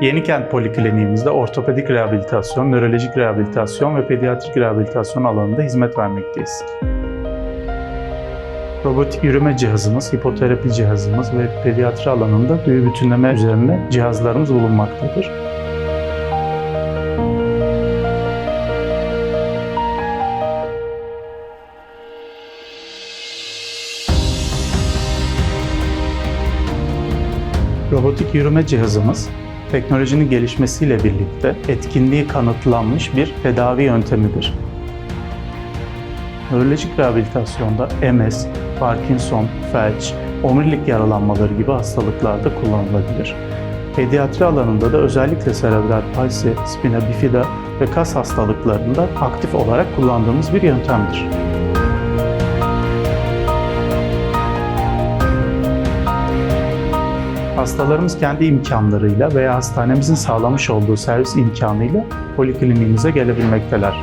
Yenikent Polikliniğimizde ortopedik rehabilitasyon, nörolojik rehabilitasyon ve pediatrik rehabilitasyon alanında hizmet vermekteyiz. Robotik yürüme cihazımız, hipoterapi cihazımız ve pediatri alanında duyu bütünleme üzerine cihazlarımız bulunmaktadır. Robotik yürüme cihazımız teknolojinin gelişmesiyle birlikte etkinliği kanıtlanmış bir tedavi yöntemidir. Nörolojik rehabilitasyonda MS, Parkinson, felç, omurilik yaralanmaları gibi hastalıklarda kullanılabilir. Pediatri alanında da özellikle serebral palsi, spina bifida ve kas hastalıklarında aktif olarak kullandığımız bir yöntemdir. Hastalarımız kendi imkanlarıyla veya hastanemizin sağlamış olduğu servis imkanıyla polikliniğimize gelebilmekteler.